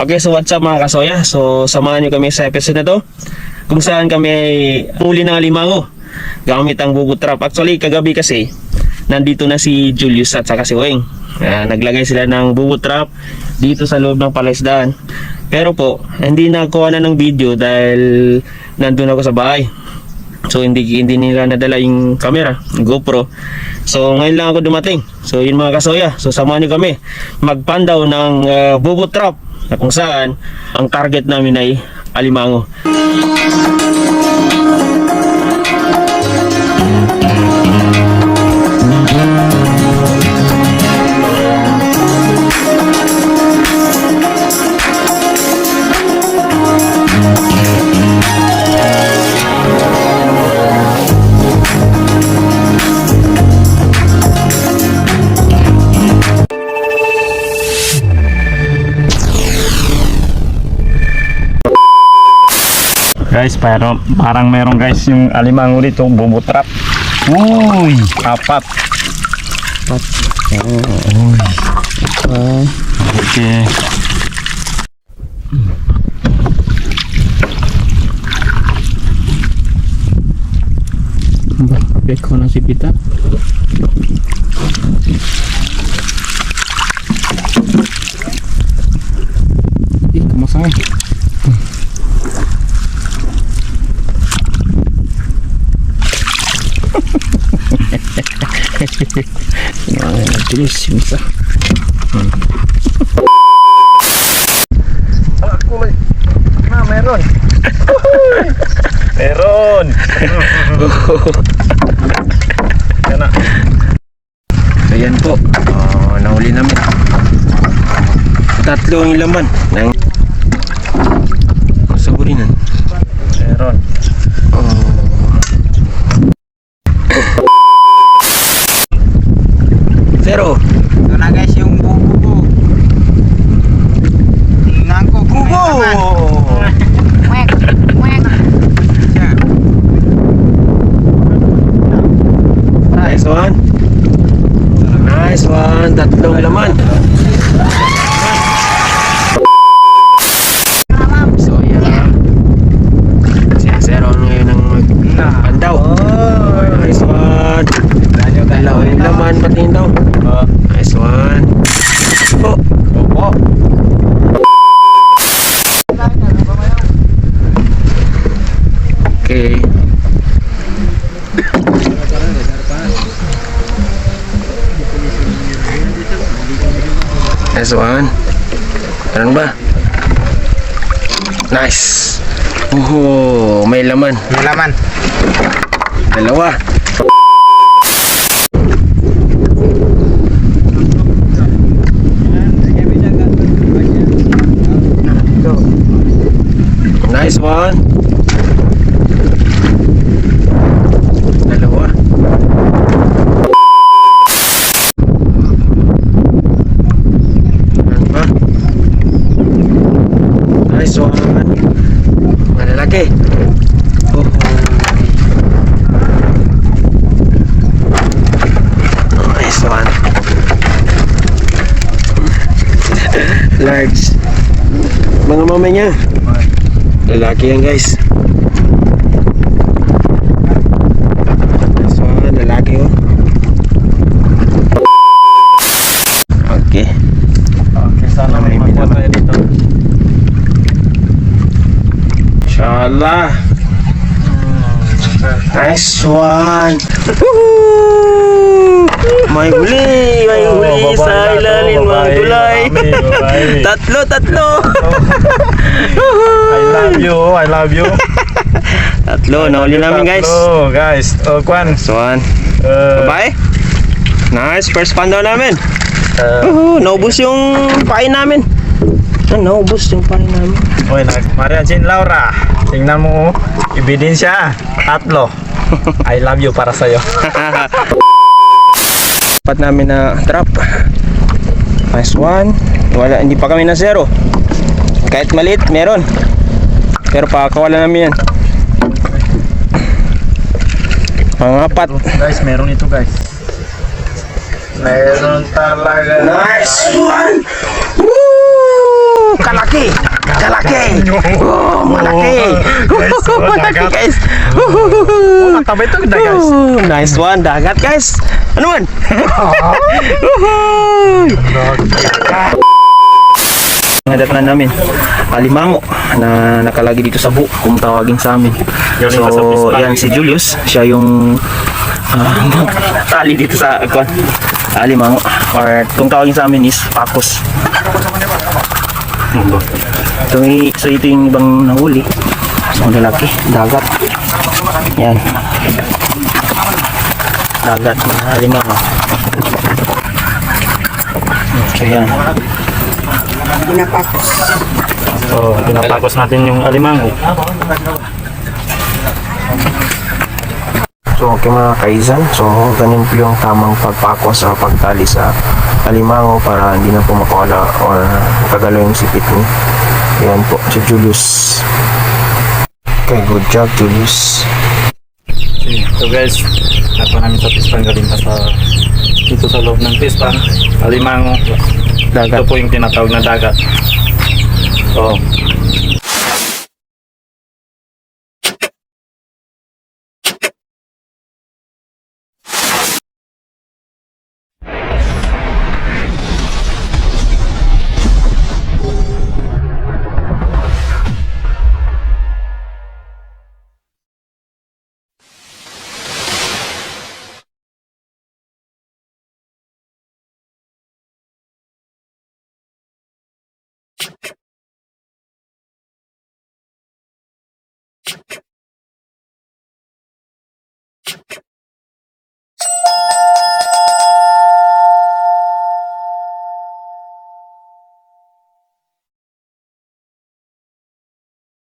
Okay, so what's up mga kasoya? So, samahan nyo kami sa episode na to kung saan kami muli ng alimango gamit ang bugo trap. Actually, kagabi kasi nandito na si Julius at saka si Weng. Ah, naglagay sila ng bugo trap dito sa loob ng palaisdaan. Pero po, hindi nakuha na ng video dahil nandun ako sa bahay. So hindi hindi nila nadala yung camera, GoPro. So ngayon lang ako dumating. So yun mga kasoya. So samahan niyo kami magpandaw ng uh, bubo trap na kung saan ang target namin ay alimango. Guys, pero parang meron guys yung alimango dito, bubutrap. Uy, apat. Uy. Okay. Kapit ko na si Pita. Eh, kumasang Tulis yung isa. Ah, meron. meron. Yan na. So yan po. Oh, nahuli namin. Tatlo yung laman. Nang saburinan. Meron. Zero. Ito na guys yung bubo ko. Tingnan ko kung may laman. Wek, wek. Siya. Nice one. Nice one. Tatlong laman. So yan. Si Zero ngayon ang magpandaw. Nice one. Dalawa yung laman pati daw. Oh. Nice one. Oh. Opo. Okay. One. Meron ba? Nice. Oh, may laman. May laman. Dalawa. Nice one. Dalawa. Ano ba? One. Malalaki. Oh. Nice one. Large. Mga mamay niya. Lalaki yan guys. Nice one. Lalaki oh. Okay. Okay, sana may makuha tayo dito. Inshallah. Nice one. Woohoo! May huli, may Oh, huli babae sa na to, ilalim ng babae, tulay. marami, babae. tatlo, tatlo. I love you, I love you. tatlo, nahuli namin guys. Tatlo, guys. Oh, Kwan. Nice one. Uh, Bye. Nice, first daw namin. uh, Woohoo, naubos yung pain namin. Ah, naubos yung pain namin. Nag Maria Jean Laura. Tingnan mo, ebidensya. Tatlo. I love you para sa'yo. Dapat namin na trap. Nice one. Wala, hindi pa kami na zero. Kahit maliit, meron. Pero pakakawala namin yan. Mga apat. guys, meron ito guys. Meron talaga. Nice one! Kalaki! Kalaki! Oh, malaki! Guys, oh, malaki guys! Oh, matabay to ganda guys. Nice one, dagat guys! Ano man? Nadatnan namin alimango na nakalagi dito sa buo kung tawagin sa amin. So, yan si Julius, siya yung uh, tali dito sa kwan, alimango or kung tawagin sa amin is pakos. So, i- so ito yung ibang nahuli. So, lalaki, dagat. Yan. Dagat na alimango. So, yan. So, pinapakos natin yung alimango. So okay mga kaisan, so ganun po yung tamang pagpako sa pagtali sa alimango para hindi na po makawala or kagalaw yung sipit niya. Ayan po, si Julius. Okay, good job Julius. So guys, nakuha namin sa pispan galing pa sa dito sa loob ng pispan. Alimango. Ito Dagat. po yung tinatawag na dagat. So,